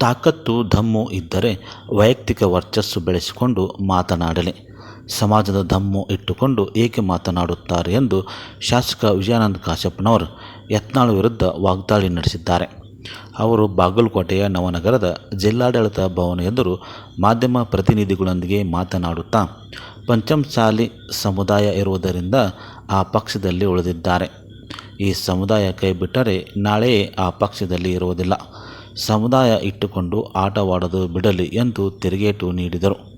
ತಾಕತ್ತು, ಧಮ್ಮು ಇದ್ದರೆ ವೈಯಕ್ತಿಕ ವರ್ಚಸ್ಸು ಬೆಳೆಸಿಕೊಂಡು ಮಾತನಾಡಲಿ. ಸಮಾಜದ ಧಮ್ಮು ಇಟ್ಟುಕೊಂಡು ಏಕೆ ಮಾತನಾಡುತ್ತಾರೆ ಎಂದು ಶಾಸಕ ವಿಜಯಾನಂದ ಕಾಶಪ್ಪನವರು ಯತ್ನಾಳ್ ವಿರುದ್ಧ ವಾಗ್ದಾಳಿ ನಡೆಸಿದ್ದಾರೆ. ಅವರು ಬಾಗಲಕೋಟೆಯ ನವನಗರದ ಜಿಲ್ಲಾಡಳಿತ ಭವನ ಎದುರು ಮಾಧ್ಯಮ ಪ್ರತಿನಿಧಿಗಳೊಂದಿಗೆ ಮಾತನಾಡುತ್ತಾ ಪಂಚಮಸಾಲಿ ಸಮುದಾಯ ಇರುವುದರಿಂದ ಆ ಪಕ್ಷದಲ್ಲಿ ಉಳಿದಿದ್ದಾರೆ. ಈ ಸಮುದಾಯ ಕೈಬಿಟ್ಟರೆ ನಾಳೆಯೇ ಆ ಪಕ್ಷದಲ್ಲಿ ಇರುವುದಿಲ್ಲ. ಸಮುದಾಯ ಇಟ್ಟುಕೊಂಡು ಆಟವಾಡೋದು ಬಿಡಲಿ ಎಂದು ತಿರುಗೇಟು ನೀಡಿದರು.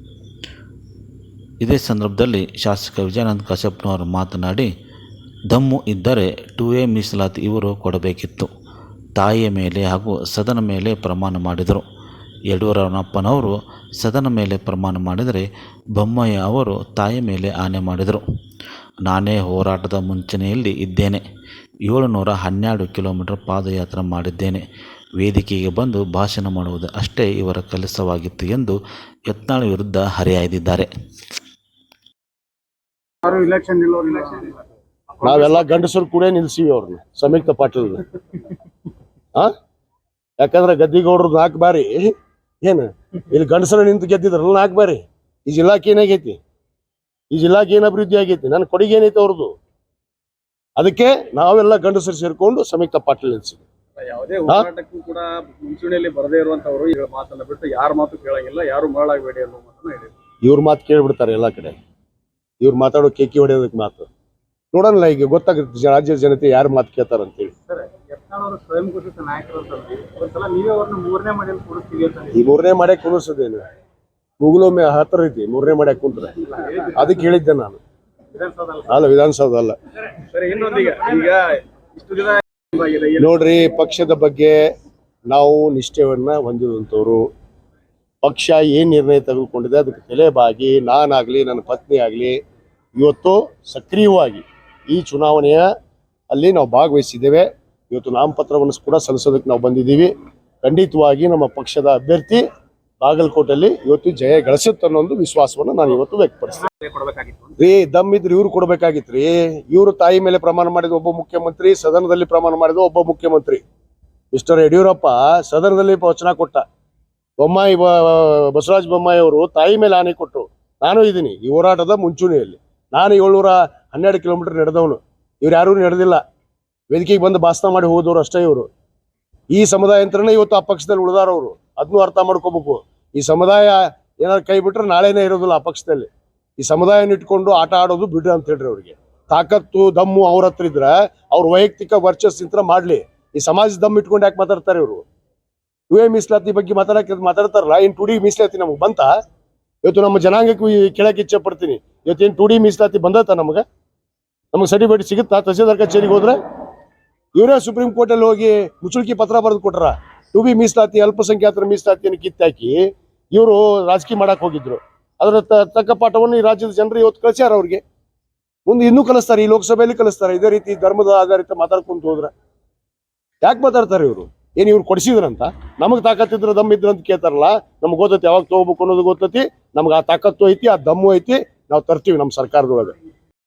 ಇದೇ ಸಂದರ್ಭದಲ್ಲಿ ಶಾಸಕ ವಿಜಯಾನಂದ ಕಶ್ಯಪ್ನವರು ಮಾತನಾಡಿ, ದಮ್ಮು ಇದ್ದರೆ ಟು ಎ ಮೀಸಲಾತಿ ಇವರು ಕೊಡಬೇಕಿತ್ತು. ತಾಯಿಯ ಮೇಲೆ ಹಾಗೂ ಸದನ ಮೇಲೆ ಪ್ರಮಾಣ ಮಾಡಿದರು. ಯಡಿಯೂರಪ್ಪನವರು ಸದನ ಮೇಲೆ ಪ್ರಮಾಣ ಮಾಡಿದರೆ ಬೊಮ್ಮಯ್ಯ ಅವರು ತಾಯಿ ಮೇಲೆ ಆನೆ ಮಾಡಿದರು. ನಾನೇ ಹೋರಾಟದ ಮುಂಚನೆಯಲ್ಲಿ ಇದ್ದೇನೆ. ಏಳುನೂರ ಹನ್ನೆರಡು ಕಿಲೋಮೀಟರ್ ಪಾದಯಾತ್ರೆ ಮಾಡಿದ್ದೇನೆ. ವೇದಿಕೆಗೆ ಬಂದು ಭಾಷಣ ಮಾಡುವುದು ಅಷ್ಟೇ ಇವರ ಕೆಲಸವಾಗಿತ್ತು ಎಂದು ಯತ್ನಾಳ್ ವಿರುದ್ಧ ಹರಿಹಾಯ್ದಿದ್ದಾರೆ. ನಾವೆಲ್ಲ ಗಂಡಸರು ಕೂಡ ನಿಲ್ಸಿವಿ ಅವ್ರನ್ನ ಸಂಯುಕ್ತ ಪಾಟೀಲ್ ಆ? ಯಾಕಂದ್ರೆ ಗದ್ದಿಗೌಡ್ರು ನಾಲ್ಕು ಬಾರಿ ಏನು ಇಲ್ಲಿ ಗಂಡಸರು ನಿಂತು ಗೆದ್ದಿದ್ರಲ್ಲ ನಾಲ್ಕು ಬಾರಿ. ಈ ಜಿಲ್ಲಾಕ್ಕೆ ಏನಾಗೈತಿ? ಈ ಜಿಲ್ಲಾಕ್ಕೆ ಏನ್ ಅಭಿವೃದ್ಧಿ ಆಗೈತಿ? ನನ್ನ ಕೊಡುಗೆ ಏನೈತಿ ಅವ್ರದ್ದು ಅದಕ್ಕೆ ನಾವೆಲ್ಲ ಗಂಡಸರು ಸೇರ್ಕೊಂಡು ಸಂಯುಕ್ತ ಪಾಟೀಲ್ ನಿಲ್ಸಿವಿ ಯಾವುದೇ ಹೋರಾಟಕ್ಕೂ ಕೂಡ ಮುಂಚೂಣಿಯಲ್ಲಿ ಬರದೇ ಇರುವಂತವರು ಈಗ ಮಾತನ್ನ ಬಿಟ್ಟು ಯಾರ ಮಾತು ಕೇಳಂಗಿಲ್ಲ ಯಾರು ಮರಳಾಗಬೇಡಿ ಅನ್ನೋ ಮಾತನ್ನ ಹೇಳಿದ್ರು. ಇವ್ರ ಮಾತು ಕೇಳ್ಬಿಡ್ತಾರೆ ಎಲ್ಲಾ ಕಡೆ. ಇವ್ರು ಮಾತಾಡೋ ಕೇಕಿ ಹೊಡೆಯೋದಕ್ಕೆ ಮಾತು. ನೋಡೋಣ ಈಗ ಗೊತ್ತಾಗುತ್ತೆ ರಾಜ್ಯ ರಾಜ್ಯದ ಜನತೆ ಯಾರು ಮಾತು ಕೇಳ್ತಾರ ಅಂತೇಳಿ ಸ್ವಯಂ ಘೋಷಿತ ನಾಯಕರು ಈ ಮೂರನೇ ಮಾಡ್ಯಾಕ ಕುಣಿಸೋದೇನು ಮುಗುಲೊಮ್ಮೆ ಹತ್ರ ಐತಿ ಮೂರನೇ ಮಾಡ್ಯಾಕ ಕುಂತ್ರೆ ಅದಕ್ಕೆ ಹೇಳಿದ್ದೆ ನಾನು. ಅಲ್ಲ ವಿಧಾನಸೌಧ ಅಲ್ಲ. ಸರ್ ಇನ್ನೊಂದೀಗ ಈಗ ಇಷ್ಟು ದಿನ ನೋಡ್ರಿ, ಪಕ್ಷದ ಬಗ್ಗೆ ನಾವು ನಿಷ್ಠೆಯನ್ನ ಹೊಂದಿದಂಥವ್ರು ಪಕ್ಷ ಏನ್ ನಿರ್ಣಯ ತೆಗೆದುಕೊಂಡಿದೆ, ಅದಕ್ಕೆ ತಲೆಬಾಗಿ ನಾನಾಗ್ಲಿ, ನನ್ನ ಪತ್ನಿ ಆಗ್ಲಿ, ಇವತ್ತು ಸಕ್ರಿಯವಾಗಿ ಈ ಚುನಾವಣೆಯ ಅಲ್ಲಿ ನಾವು ಭಾಗವಹಿಸಿದ್ದೇವೆ. ಇವತ್ತು ನಾಮಪತ್ರವನ್ನು ಕೂಡ ಸಲ್ಲಿಸೋದಕ್ಕೆ ನಾವು ಬಂದಿದ್ದೀವಿ. ಖಂಡಿತವಾಗಿ ನಮ್ಮ ಪಕ್ಷದ ಅಭ್ಯರ್ಥಿ ಬಾಗಲಕೋಟೆಯಲ್ಲಿ ಇವತ್ತು ಜಯ ಗಳಿಸುತ್ತೆ ಅನ್ನೋ ಒಂದು ವಿಶ್ವಾಸವನ್ನು ನಾನು ಇವತ್ತು ವ್ಯಕ್ತಪಡಿಸ್ತೀನಿ. ಕೊಡಬೇಕಾಗಿತ್ತು ರೀ ದಮ್ ಇದ್ರೆ ಇವ್ರು ಕೊಡ್ಬೇಕಾಗಿತ್ರಿ. ರೀ ಇವ್ರು ತಾಯಿ ಮೇಲೆ ಪ್ರಮಾಣ ಮಾಡಿದ ಒಬ್ಬ ಮುಖ್ಯಮಂತ್ರಿ, ಸದನದಲ್ಲಿ ಪ್ರಮಾಣ ಮಾಡಿದ ಒಬ್ಬ ಮುಖ್ಯಮಂತ್ರಿ. ಮಿಸ್ಟರ್ ಯಡಿಯೂರಪ್ಪ ಸದನದಲ್ಲಿ ವಚನ ಕೊಟ್ಟ. ಬೊಮ್ಮಾಯಿ ಬಸವರಾಜ ಬೊಮ್ಮಾಯಿ ಅವರು ತಾಯಿ ಮೇಲೆ ಆನೆ ಕೊಟ್ಟರು ನಾನು ಇದ್ದೀನಿ ಈ ಹೋರಾಟದ ಮುಂಚೂಣಿಯಲ್ಲಿ. ನಾನು ಏಳ್ನೂರ ಹನ್ನೆರಡು ಕಿಲೋಮೀಟರ್ ನಡೆದವನು. ಇವ್ರು ಯಾರೂ ನಡೆದಿಲ್ಲ. ವೇದಿಕೆಗೆ ಬಂದು ಭಾಷಣ ಮಾಡಿ ಹೋದವರು ಅಷ್ಟೇ ಇವರು. ಈ ಸಮುದಾಯ ಯಂತ್ರನೇ ಇವತ್ತು ಆ ಪಕ್ಷದಲ್ಲಿ ಉಳಿದಾರವರು. ಅದನ್ನು ಅರ್ಥ ಮಾಡ್ಕೋಬೇಕು. ಈ ಸಮುದಾಯ ಏನಾದ್ರು ಕೈ ಬಿಟ್ರೆ ನಾಳೆನೇ ಇರೋದಿಲ್ಲ ಆ ಪಕ್ಷದಲ್ಲಿ. ಈ ಸಮುದಾಯನ ಇಟ್ಕೊಂಡು ಆಟ ಆಡೋದು ಬಿಡ್ರಿ ಅಂತ ಹೇಳ್ರಿ ಅವ್ರಿಗೆ. ತಾಕತ್ತು, ದಮ್ಮು ಅವ್ರ ಹತ್ರ ಇದ್ರ ಅವ್ರ ವೈಯಕ್ತಿಕ ವರ್ಚಸ್ಸಿಂತ್ರ ಮಾಡ್ಲಿ. ಈ ಸಮಾಜ ದಮ್ ಇಟ್ಕೊಂಡು ಯಾಕೆ ಮಾತಾಡ್ತಾರೆ ಇವರು? ಯು ಮೀಸಲಾತಿ ಬಗ್ಗೆ ಮಾತಾಡಕ್ಕೆ ಮಾತಾಡ್ತಾರಲ್ಲ? ಏನ್ ಟು ಡಿ ಮೀಸಲಾತಿ ನಮಗೆ ಬಂತ? ಇವತ್ತು ನಮ್ಮ ಜನಾಂಗಕ್ಕೂ ಈ ಕೇಳಕ್ ಇಚ್ಛೆ ಪಡ್ತೀನಿ. ಇವತ್ತು ಏನ್ ಟು ಡಿ ಮೀಸಲಾತಿ ಬಂದತ್ತ ನಮಗ? ನಮಗೆ ಸರ್ಟಿಫಿಕೇಟ್ ಸಿಗುತ್ತಾ? ತಹಸೀಲ್ದಾರ್ ಕಚೇರಿಗೆ ಹೋದ್ರೆ? ಇವರೇ ಸುಪ್ರೀಂ ಕೋರ್ಟ್ ಅಲ್ಲಿ ಹೋಗಿ ಮುಚ್ಚುಳಿಕೆ ಪತ್ರ ಬರೆದು ಕೊಟ್ರ? ಟು ಬಿ ಮೀಸಲಾತಿ, ಅಲ್ಪಸಂಖ್ಯಾತರ ಮೀಸಲಾತಿಯನ್ನು ಕಿತ್ತಾಕಿ ಇವರು ರಾಜಕೀಯ ಮಾಡಕ್ ಹೋಗಿದ್ರು. ಅದರ ತಕ್ಕ ಪಾಠವನ್ನು ಈ ರಾಜ್ಯದ ಜನರು ಇವತ್ತು ಕಳಿಸ್ಯಾರ ಅವ್ರಿಗೆ. ಮುಂದೆ ಇನ್ನೂ ಕಲಿಸ್ತಾರೆ, ಈ ಲೋಕಸಭೆಯಲ್ಲಿ ಕಲಿಸ್ತಾರೆ. ಇದೇ ರೀತಿ ಧರ್ಮದ ಆಧಾರಿತ ಮಾತಾಡ್ಕೊಂತ ಹೋದ್ರ. ಯಾಕೆ ಮಾತಾಡ್ತಾರೆ ಇವರು? ಏನ್ ಇವ್ರು ಕೊಡಿಸಿದ್ರಂತ? ನಮಗ್ ತಾಕತ್ತಿದ್ರ ದಮ್ ಇದ್ರ ಅಂತ ಕೇಳ್ತಾರಲ್ಲ? ನಮ್ಗೆ ಗೊತ್ತೈತಿ, ಯಾವಾಗ ತಗೋಬೇಕು ಅನ್ನೋದು ಗೊತ್ತೈತಿ. ನಮ್ಗೆ ಆ ತಾಕತ್ತು ಐತಿ, ಆ ದಮ್ಮು ಐತಿ. ನಾವು ತರ್ತೀವಿ ನಮ್ಮ ಸರ್ಕಾರದೊಳಗೆ.